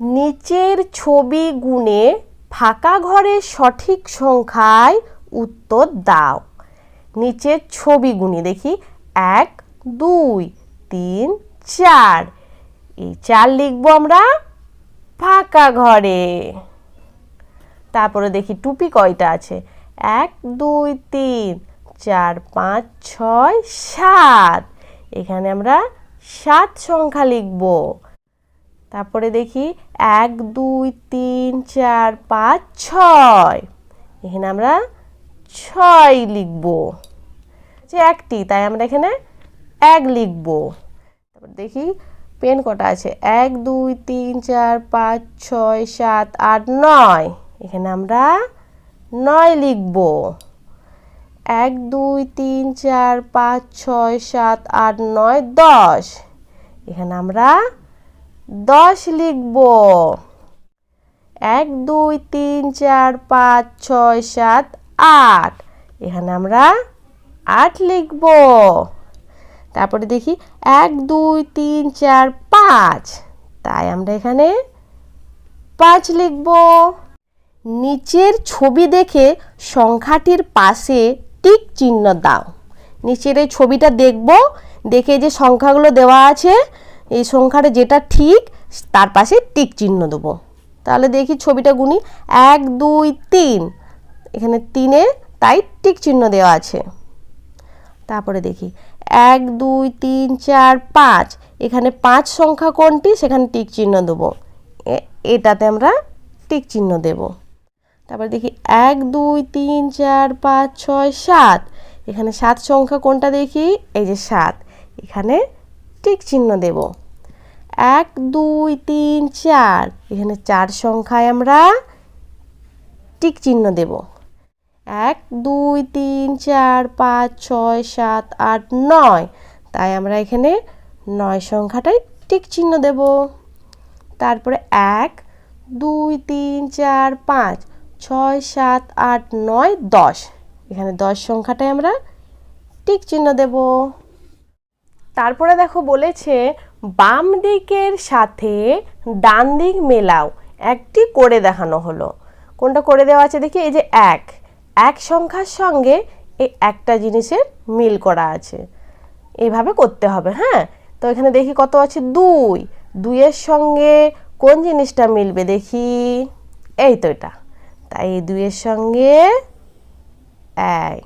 নিচের ছবি গুণে ফাঁকা ঘরের সঠিক সংখ্যায় উত্তর দাও। নিচের ছবি গুনি দেখি এক, দুই, তিন, চার। এই চার লিখব আমরা ফাঁকা ঘরে। তারপরে দেখি টুপি কয়টা আছে? এক, দুই, তিন, চার, পাঁচ, ছয়, সাত। এখানে আমরা সাত সংখ্যা লিখব। তারপরে দেখি এক, দুই, তিন, চার, পাঁচ, ছয়। এখানে আমরা ছয় লিখব। যে একটি, তাই আমরা এখানে এক লিখব। তারপর দেখি পেন কটা আছে? এক, দুই, তিন, চার, পাঁচ, ছয়, সাত, আট, নয়। এখানে আমরা নয় লিখব। এক, দুই, তিন, চার, পাঁচ, ছয়, সাত, আট, নয়, দশ। এখানে আমরা দশ লিখব। এক, দুই, তিন, চার, পাঁচ, ছয়, সাত, আট। এখানে আমরা আট লিখব। তারপরে দেখি এক, দুই, তিন, চার, পাঁচ। তাই আমরা এখানে পাঁচ লিখব। নিচের ছবি দেখে সংখ্যাটির পাশে টিক চিহ্ন দাও। নিচের এই ছবিটা দেখব। দেখে যে সংখ্যাগুলো দেওয়া আছে এই সংখ্যাটা যেটা ঠিক, তার পাশে টিক চিহ্ন দেবো। তাহলে দেখি ছবিটা গুনি। এক, দুই, তিন। এখানে তিনে, তাই টিক চিহ্ন দেওয়া আছে। তারপরে দেখি। এক, দুই, তিন, চার, পাঁচ। এখানে পাঁচ সংখ্যা কোনটি? সেখানে টিক চিহ্ন দেবো। এটাতে আমরা টিক চিহ্ন দেব। তারপরে দেখি, এক, দুই, তিন, চার, পাঁচ, ছয়, সাত। এখানে সাত সংখ্যা কোনটা দেখি? এই যে সাত। এখানে টিক চিহ্ন দেব। এক, দুই, তিন, চার। এখানে চার সংখ্যায় আমরা টিক চিহ্ন দেব। এক, দুই, তিন, চার, পাঁচ, ছয়, সাত, আট, নয়। তাই আমরা এখানে নয় সংখ্যাটাই টিক চিহ্ন দেব। তারপরে এক, দুই, তিন, চার, পাঁচ, ছয়, সাত, আট, নয়, দশ। এখানে দশ সংখ্যাটাই আমরা টিক চিহ্ন দেব। তারপরে দেখো বলেছে বাম দিকের সাথে ডান দিক মেলাও। একটি করে দেখানো হলো। কোনটা করে দেওয়া আছে দেখি? এই যে এক। এক সংখ্যার সঙ্গে এই একটা জিনিসের মিল করা আছে। এইভাবে করতে হবে হ্যাঁ? তো এখানে দেখি কত আছে? দুই। দুইয়ের সঙ্গে কোন জিনিসটা মিলবে দেখি? এই তো এটা। তাই এই দুইয়ের সঙ্গে এক।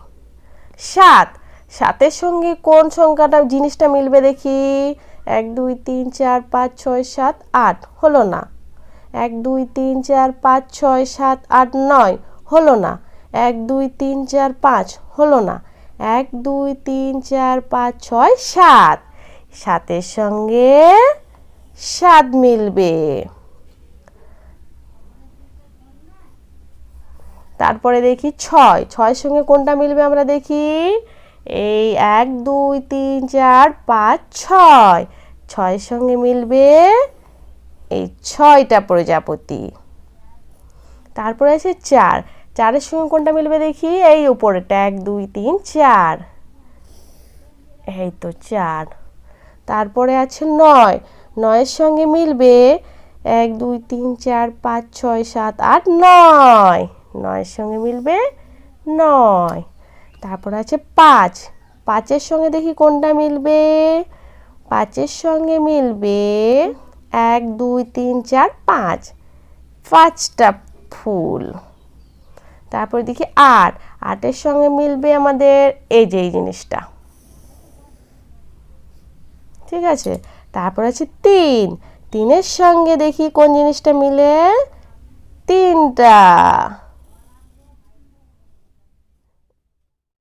সাত। সাতের সঙ্গে কোন সংখ্যাটা জিনিসটা মিলবে দেখি? এক, দুই, তিন, চার, পাঁচ, ছয়, সাত, আট হলো না। এক, দুই, তিন, চার, পাঁচ, ছয়, সাত, আট, নয় হলো না। এক, দুই, তিন, চার, পাঁচ হলো না। এক, দুই, তিন, চার, পাঁচ, ছয়, সাত। সাতের সঙ্গে সাত মিলবে। তারপরে দেখি ছয়। ছয়ের সঙ্গে কোনটা মিলবে আমরা দেখি? এই এক, দুই, তিন, চার, পাঁচ, ছয়। ছয়ের সঙ্গে মিলবে এই ছয়টা প্রজাপতি। তারপরে আছে চার। চারের সঙ্গে কোনটা মিলবে দেখি? এই উপরেটা এক, দুই, তিন, চার। এই তো চার। তারপরে আছে নয়। নয়ের সঙ্গে মিলবে এক, দুই, তিন, চার, পাঁচ, ছয়, সাত, আট, নয়। নয়ের সঙ্গে মিলবে নয়। তারপর আছে পাঁচ। পাঁচের সঙ্গে দেখি কোনটা মিলবে? পাঁচের সঙ্গে মিলবে এক, দুই, তিন, চার, পাঁচ। পাঁচটা ফুল। তারপর দেখি আট। আটের সঙ্গে মিলবে আমাদের এই যে, এই জিনিসটা। ঠিক আছে? তারপর আছে তিন। তিনের সঙ্গে দেখি কোন জিনিসটা মিলে? তিনটা।